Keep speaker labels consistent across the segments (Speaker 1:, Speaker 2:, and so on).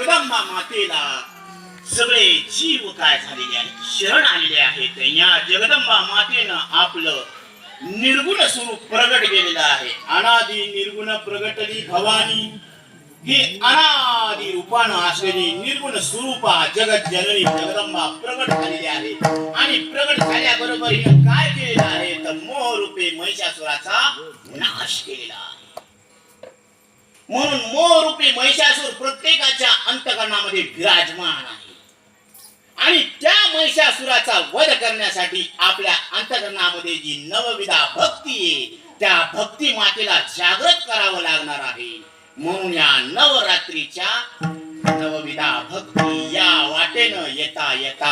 Speaker 1: जगदंबा मातेला सगळे जीव काय झालेले आहेत? शरण आलेले आहेत. या जगदंबा मातेनं आपलं निर्गुण स्वरूप प्रगट केलेलं आहे. अनादि निर्गुण प्रगटली भवानी. ही अनादि रूपानं असलेली निर्गुण स्वरूपा जगत जननी जगदंबा प्रगट झालेली आहे. आणि प्रगट झाल्याबरोबर हिनं काय केलेलं आहे? तर मोह रूपे महिषासुराचा नाश केलेला आहे. म्हणून मोह रूपी महिषासूर प्रत्येकाच्या अंतकरणामध्ये विराजमान आहे. आणि त्या महिषासुराचा वध करण्यासाठी आपल्या अंतकरणामध्ये जी नवविधा भक्ती आहे त्या भक्ती मातेला जागृत करावं लागणार आहे. म्हणून या नवरात्रीच्या नवविधा भक्ती या वाटेनं येता येता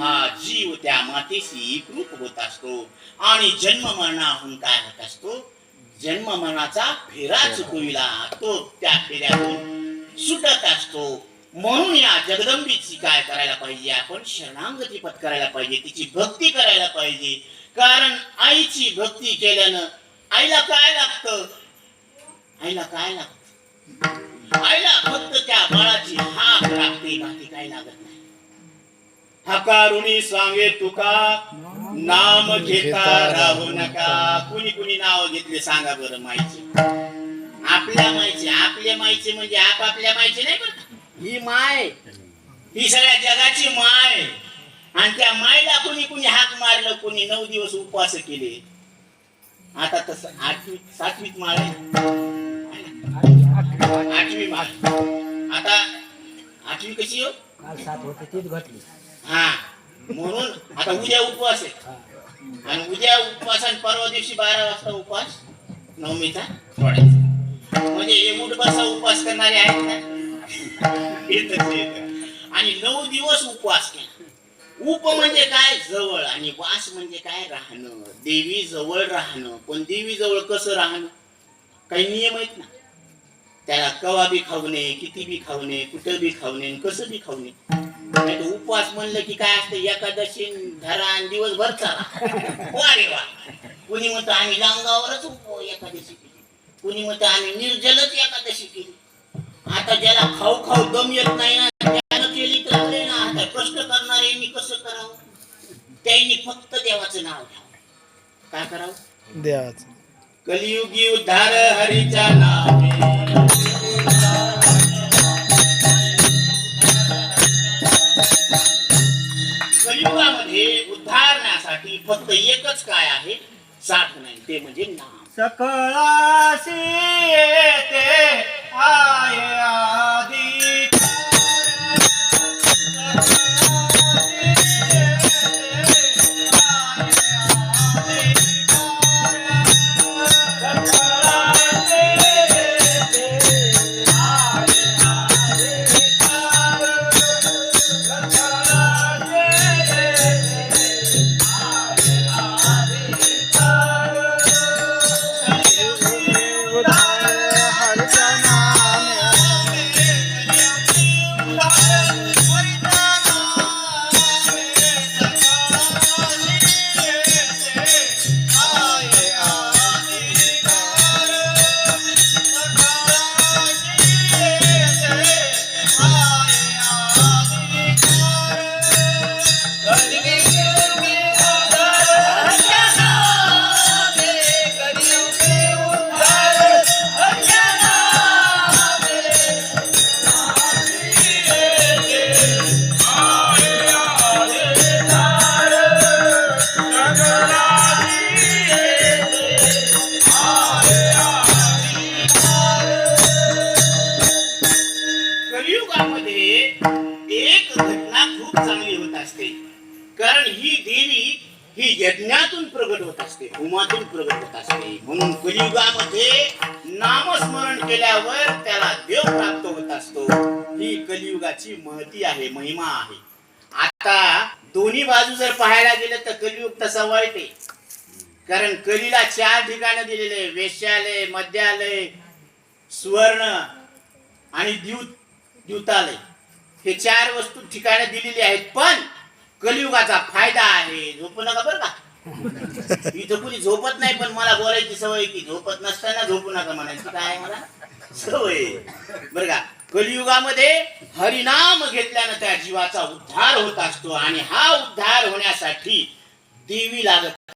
Speaker 1: हा जीव त्या मातेशी एकरूप होत असतो. आणि जन्म मरणाहून काय होत असतो? जन्म मरणाचा फेरा चुकविला. तो त्या फेऱ्यातून सुटत असतो. म्हणून या जगदंबीची काय करायला पाहिजे? आपण शरणांगती पत्करायला पाहिजे. तिची भक्ती करायला पाहिजे. कारण आईची भक्ती केल्यानं आईला काय लागतं? आईला काय लागतं? आईला फक्त त्या बाळाची हाक लागते. बाकी काय लागत नाही. हकारुणी सांगे तुका. नाम घेता राहू नका. कुणी कुणी नाव घेतले सांगा बरं माहिती आपल्या मायचे आपल्या मायचे म्हणजे आपापल्या मायचे नाही बरं? ही माय. ही सगळ्या जगाची माय. आणि त्या मायला कुणी कुणी हाक मारलं कुणी नऊ दिवस उपवास केले. आता तसं आठवी सातवीत माळ आठवी माळ. आता आठवी कशी हो
Speaker 2: काल सात होते तीच घटली.
Speaker 1: हा. म्हणून आता उद्या उपवास आहे. आणि उद्या उपवास आणि परवा दिवशी बारा वाजता उपवास नवमीचा सोडायचा. म्हणजे उठ बसा उपवास करणारे आहेत ना? येतच येत आणि नऊ दिवस उपवास केला. उप म्हणजे काय? जवळ. आणि वास म्हणजे काय? राहणं. देवी जवळ राहणं. पण देवी जवळ कसं राहणं? काही नियम आहेत ना? त्याला कवा बी खाऊ नये किती बी खाऊ नये कुठं बी खाऊ नये कसं बी खाऊ नये. नाही तर उपवास म्हणलं की काय असतं एकादशी धरा आणि दिवसभर चाला. वा रे वा. कुणी म्हणतं आम्ही लांगावरच उप एकादशी केली. कुणी म्हणतं आम्ही निर्जलच एकादशी केली. आता ज्याला खाऊ खाऊ दम येत नाही ना त्यानं केली तर ना. आता कष्ट करणाऱ्यांनी कसं करावं? त्यांनी फक्त देवाचं नाव घ्यावं. काय करावं?
Speaker 3: देवाच.
Speaker 1: कलियुगी उद्धार हरीच्या नामे. जीवनामध्ये उद्धारण्यासाठी फक्त एकच काय आहे? साधन नाही. ते म्हणजे नाम.
Speaker 3: सकळाशी येते आय
Speaker 1: आधी. कारण ही देवी ही यज्ञातून प्रगट होत असते होमातून प्रगट होत असते. म्हणून कलियुगामध्ये नामस्मरण केल्यावर त्याला देव प्राप्त होत असतो. ही कलियुगाची महती आहे महिमा आहे. आता दोन्ही बाजू जर पाहायला गेलं तर कलियुग तसा वाईट आहे. कारण कलीला चार ठिकाणं दिलेले वेश्यालय मध्यालय सुवर्ण आणि द्यूत द्यूतालय. हे चार वस्तू ठिकाणं दिलेली आहेत पण कलियुगाचा फायदा आहे. झोपू नका बरं का? इथं कुणी झोपत नाही पण मला बोलायची सवय की झोपत नसताना झोपू नका म्हणायची. काय आहे मला? सवय. बरं का? कलियुगामध्ये हरिनाम घेतल्यानं त्या जीवाचा उद्धार होत असतो आणि हा उद्धार होण्यासाठी देवी लागत